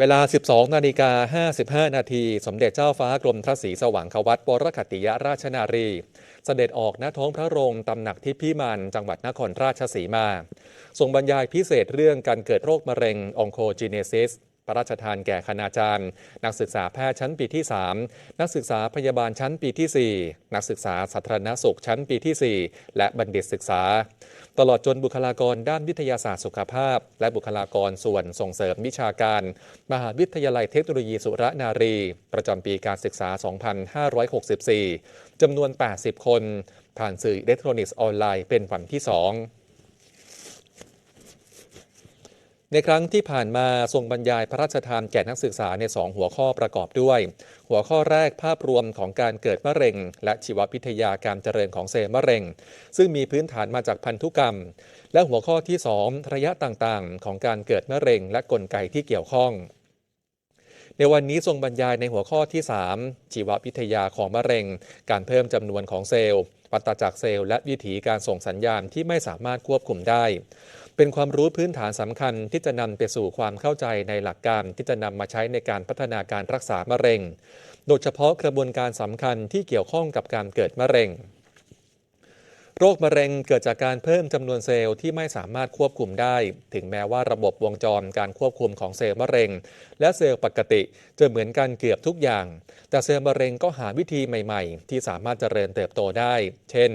เวลา 12 นาฬิกา 55 นาที สมเด็จเจ้าฟ้ากรมพระศรีสว่างควัตวรคติยราชนารี เสด็จออกณท้องพระโรงตำหนักที่พิมานจังหวัดนครราชสีมา ทรงบรรยายพิเศษเรื่องการเกิดโรคมะเร็งองโคจีเนซิสพระราชทานแก่คณาจารย์ นักศึกษาแพทย์ชั้นปีที่ 3 นักศึกษาพยาบาลชั้นปีที่ 4 นักศึกษาสาธารณสุขชั้นปีที่ 4 และบัณฑิตศึกษา ตลอดจนบุคลากรด้านวิทยาศาสตร์สุขภาพ และบุคลากรส่วนส่งเสริมวิชาการ มหาวิทยาลัยเทคโนโลยีสุรนารี ประจำปีการศึกษา 2564 จำนวน 80 คน ผ่านสื่ออิเล็กทรอนิกส์ออนไลน์เป็นวันที่ 2 ในครั้งที่ผ่านมาทรงบรรยายพระราชทานแก่นักศึกษาใน2หัวข้อประกอบด้วย หัวข้อแรกภาพรวมของการเกิดมะเร็ง และชีววิทยาการเจริญของเซลล์มะเร็ง ซึ่งมีพื้นฐานมาจากพันธุกรรม และหัวข้อที่ 2 ระยะต่างๆ ของการเกิดมะเร็ง และกลไกที่เกี่ยวข้อง ในวันนี้ทรงบรรยายในหัวข้อที่ 3 ชีววิทยาของมะเร็ง การเพิ่มจำนวนของเซลล์วัตจักรเซลล์และวิถีการส่งสัญญาณที่ไม่สามารถควบคุมได้ เป็นความรู้พื้นฐานสำคัญที่จะนำไปสู่ความเข้าใจในหลักการที่จะนำมาใช้ในการพัฒนาการรักษามะเร็ง โดยเฉพาะกระบวนการสำคัญที่เกี่ยวข้องกับการเกิดมะเร็ง โรคมะเร็งเกิดจากการเพิ่มจำนวนเซลล์ที่ไม่สามารถควบคุมได้ ถึงแม้ว่าระบบวงจรการควบคุมของเซลล์มะเร็ง และเซลล์ปกติจะเหมือนกันเกือบทุกอย่าง แต่เซลล์มะเร็งก็หาวิธีใหม่ ๆ ที่สามารถเจริญเติบโตได้ เช่น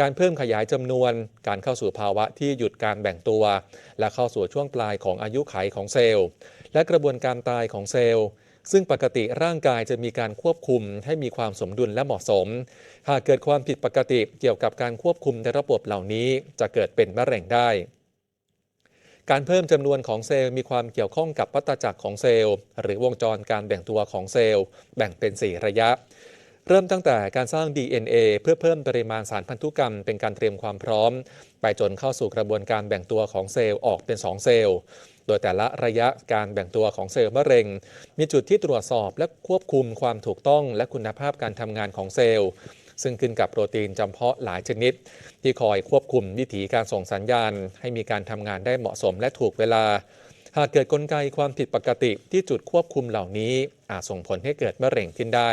การเพิ่มขยายจำนวน การเข้าสู่ภาวะที่หยุดการแบ่งตัว และเข้าสู่ช่วงปลายของอายุไขของเซลล์ และกระบวนการตายของเซลล์ ซึ่งปกติร่างกายจะมีการควบคุมให้มีความสมดุลและเหมาะสม หากเกิดความผิดปกติเกี่ยวกับการควบคุมในระบบเหล่านี้ จะเกิดเป็นมะเร็งได้ การเพิ่มจำนวนของเซลล์มีความเกี่ยวข้องกับวัฏจักรของเซลล์ หรือวงจรการแบ่งตัวของเซลล์ แบ่งเป็น 4 ระยะเริ่มตั้งแต่การสร้าง DNA เพื่อเพิ่มปริมาณสารพันธุกรรมเป็นการเตรียมความพร้อม ไปจนเข้าสู่กระบวนการแบ่งตัวของเซลล์ออกเป็น 2 เซลล์ โดยแต่ละระยะการแบ่งตัวของเซลล์มะเร็ง มีจุดที่ตรวจสอบและควบคุมความถูกต้องและคุณภาพการทำงานของเซลล์ซึ่งขึ้นกับโปรตีนจำเพาะหลายชนิด ที่คอยควบคุมวิถีการส่งสัญญาณ ให้มีการทำงานได้เหมาะสมและถูกเวลา หากเกิดกลไกความผิดปกติที่จุดควบคุมเหล่านี้อาจส่งผลให้เกิดมะเร็งขึ้นได้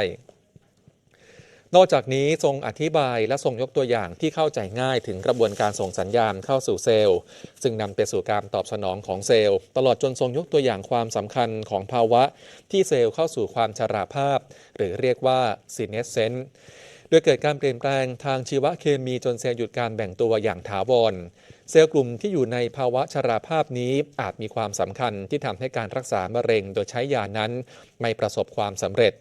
นอกจากนี้ทรงอธิบายและทรงยกตัวอย่างที่เข้าใจง่ายถึงกระบวนการส่งสัญญาณเข้าสู่เซลล์ ซึ่งนำไปสู่การตอบสนองของเซลล์ ตลอดจนทรงยกตัวอย่างความสำคัญของภาวะที่เซลล์เข้าสู่ความชราภาพ หรือเรียกว่าซีเนสเซนโดยเกิดการเปลี่ยนแปลงทางชีวเคมีจนเซลล์หยุดการแบ่งตัวอย่างถาวร เซลล์กลุ่มที่อยู่ในภาวะชราภาพนี้อาจมีความสำคัญที่ทำให้การรักษามะเร็งโดยใช้ยานั้น ไม่ประสบความสำเร็จ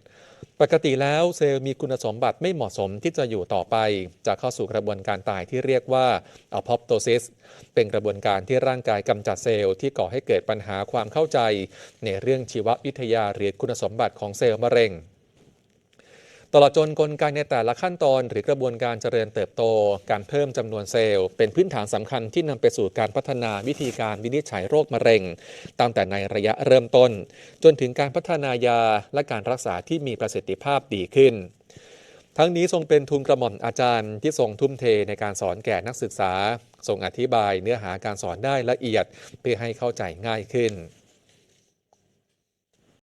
ปกติแล้วเซลล์มีคุณสมบัติไม่เหมาะสมที่จะอยู่ต่อไป จะเข้าสู่กระบวนการตายที่เรียกว่าอพอปโตซิสเป็นกระบวนการที่ร่างกายกำจัดเซลล์ที่ก่อให้เกิดปัญหาความเข้าใจ ในเรื่องชีววิทยาหรือคุณสมบัติของเซลล์มะเร็ง ตลอดจนกลไกในแต่ละขั้นตอนหรือกระบวนการเจริญเติบโต การเพิ่มจำนวนเซลล์ เป็นพื้นฐานสำคัญที่นำไปสู่การพัฒนาวิธีการวินิจฉัยโรคมะเร็งตั้งแต่ในระยะเริ่มต้น จนถึงการพัฒนายาและการรักษาที่มีประสิทธิภาพดีขึ้น ทั้งนี้ทรงเป็นทุนกระหม่อมอาจารย์ที่ทรงทุ่มเทในการสอนแก่นักศึกษาทรงอธิบายเนื้อหาการสอนได้ละเอียดเพื่อให้เข้าใจง่ายขึ้น